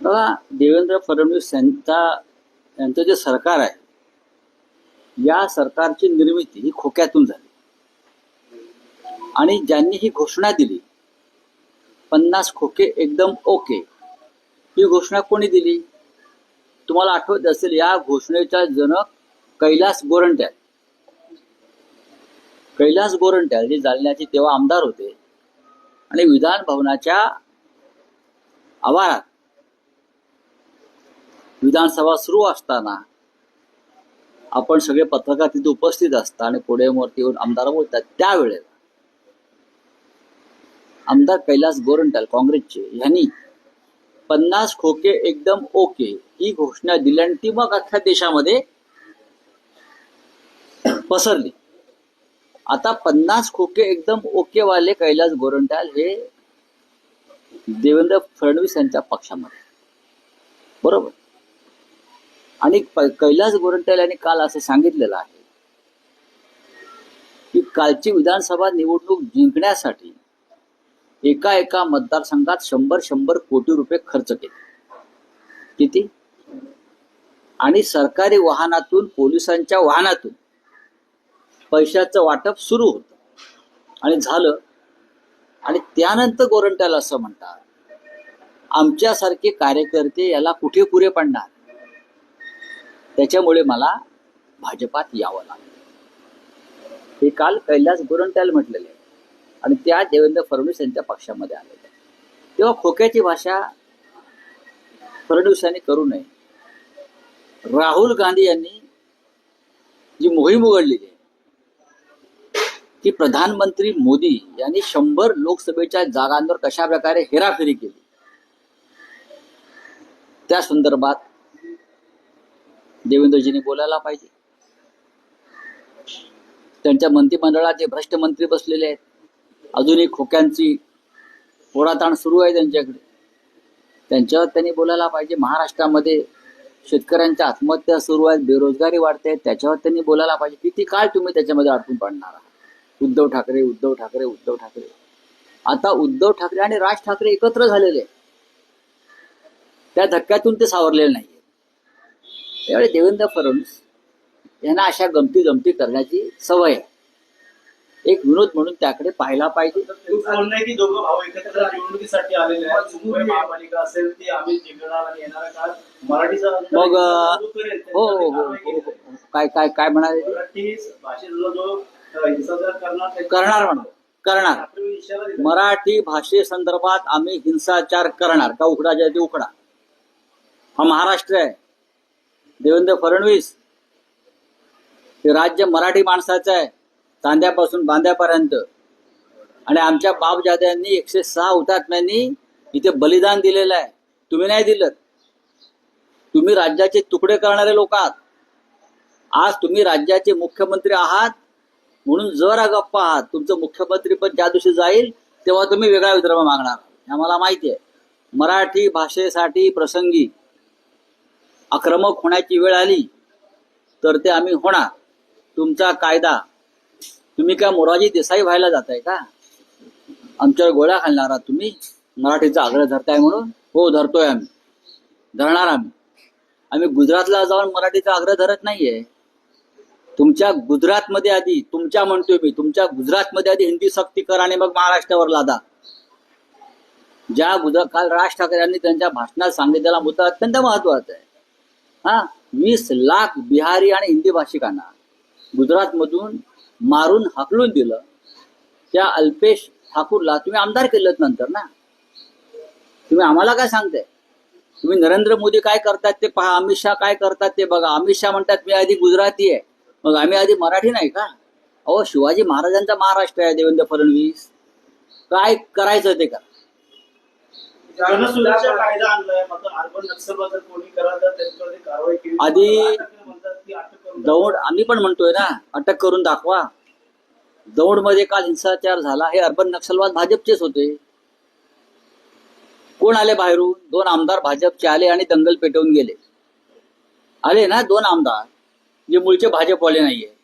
बघा देवेंद्र फडणवीस यांचा यांचं जे सरकार आहे या सरकारची निर्मिती ही खोक्यातून झाली. आणि ज्यांनी ही घोषणा दिली पन्नास खोके एकदम ओके ही घोषणा कोणी दिली? तुम्हाला आठवत असेल या घोषणेचा जनक कैलास गोरंट्याल. कैलास गोरंट्याल जे जालन्याचे तेव्हा आमदार होते आणि विधान भवनाच्या आवारात विधानसभा सुरू असताना आपण सगळे पत्रकार तिथे उपस्थित असता आणि पुढेवरती येऊन आमदार बोलतात. त्यावेळेला आमदार कैलास गोरंट्याल काँग्रेसचे यांनी पन्नास खोके एकदम ओके ही घोषणा दिली आणि ती मग अख्ख्या देशामध्ये पसरली. आता पन्नास खोके एकदम ओके वाले कैलास गोरंटाल हे देवेंद्र फडणवीस यांच्या पक्षामध्ये. बरोबर? आणि कैलास गोरंट्याल यांनी काल असं सांगितलेलं आहे की कालची विधानसभा निवडणूक जिंकण्यासाठी एका एका मतदारसंघात शंभर शंभर कोटी रुपये खर्च केले. किती? आणि सरकारी वाहनातून पोलिसांच्या वाहनातून पैशाचं वाटप सुरू होत. आणि झालं. आणि त्यानंतर गोरंट्याला असं म्हणतात आमच्यासारखे कार्यकर्ते याला कुठे पुरे पडणार? त्याच्यामुळे मला भाजपात यावं लागलं. हे काल कैलास गोरंट्याला म्हटलेले आणि त्या देवेंद्र फडणवीस यांच्या पक्षामध्ये आले तेव्हा खोक्याची भाषा फडणवीसांनी करू नये. राहुल गांधी यांनी जी मोहीम उघडलेली आहे की प्रधानमंत्री मोदी यांनी शंभर लोकसभेच्या जागांवर कशा प्रकारे हेराफेरी केली? त्या संदर्भात देवेंद्रजींनी बोलायला पाहिजे. त्यांच्या मंत्रिमंडळात जे भ्रष्ट मंत्री बसलेले आहेत अजूनही खोक्यांची पोराताण सुरू आहे त्यांच्याकडे. त्यांच्यावर त्यांनी बोलायला पाहिजे. महाराष्ट्रामध्ये शेतकऱ्यांच्या आत्महत्या सुरू आहेत बेरोजगारी वाढते त्याच्यावर त्यांनी बोलायला पाहिजे. किती काळ तुम्ही त्याच्यामध्ये अडकून पडणार आहात? उद्धव ठाकरे उद्धव ठाकरे उद्धव ठाकरे. आता उद्धव ठाकरे आणि राज ठाकरे एकत्र झालेले त्या धक्क्यातून ते सावरलेले नाहीये. त्यावेळी देवेंद्र फडणवीस यांना अशा गमती जमती करण्याची सवय आहे. एक विनोद म्हणून त्याकडे पाहायला पाहिजे. मग जो हो हो हो हो, हो. काय काय काय म्हणाले जो करणार म्हणा. करणार. मराठी भाषेसंदर्भात आम्ही हिंसाचार करणार. का उकडा ज्या ते उकडा हा महाराष्ट्र आहे. देवेंद्र फडणवीस हे राज्य मराठी माणसाचं आहे चांद्यापासून बांध्यापर्यंत आणि आमच्या बापजाद्यांनी एकशे सहा हुतात्म्यांनी इथे बलिदान दिलेलं आहे. तुम्ही नाही दिलं. तुम्ही राज्याचे तुकडे करणारे लोक आहात. आज तुम्ही राज्याचे मुख्यमंत्री आहात म्हणून जरा गप्पा आहात. तुमचं मुख्यमंत्री पण ज्या दिवशी जाईल तेव्हा तुम्ही वेगळा विदर्भ मागणार. हे आम्हाला माहिती आहे. मराठी भाषेसाठी प्रसंगी आक्रमक होण्याची वेळ आली तर ते आम्ही होणार. तुमचा कायदा. तुम्ही काय मोराजी देसाई व्हायला जाताय का? आमच्यावर गोळ्या घालणार आहात तुम्ही मराठीचा आग्रह धरताय म्हणून? हो धरतोय आम्ही. धरणार आम्ही. आम्ही गुजरातला जाऊन मराठीचा आग्रह धरत नाहीये. तुमच्या गुजरातमध्ये आधी तुमच्या म्हणतोय मी तुमच्या गुजरातमध्ये आधी हिंदी सक्ती कर आणि मग महाराष्ट्रावर लादा. ज्या गुजरात काल राज ठाकरे यांनी त्यांच्या भाषणात सांगितलेला मुद्दा अत्यंत महत्त्वाचा आहे. हा वीस लाख बिहारी आणि हिंदी भाषिकांना गुजरातमधून मारून हाकलून दिलं. त्या अल्पेश ठाकूरला तुम्ही आमदार केलं नंतर ना? तुम्ही आम्हाला काय सांगताय? तुम्ही नरेंद्र मोदी काय करतात ते पहा अमित शहा काय करतात ते बघा. अमित शहा म्हणतात मी आधी गुजराती आहे. मग आम्ही आधी मराठी नाही का? अहो शिवाजी महाराजांचा महाराष्ट्र आहे देवेंद्र फडणवीस. काय करायचं ते का जनसुरक्षा कायदा आणलाय मात्र अर्बन नक्षलवाद जर कोणी करा तर त्यांच्यावर कारवाई केली. आधी म्हणतात की अटक करून दौड आम्ही पण म्हणतोय ना अटक करून दाखवा. दौडमध्ये काल हिंसाचार झाला हे अर्बन नक्षलवाद भाजपचेच होते. कोण आले बाहेरून? दोन आमदार भाजपचे आले आणि दंगल पेटवून गेले. आले ना दोन आमदार जे मूळचे भाजपवाले नाहीये.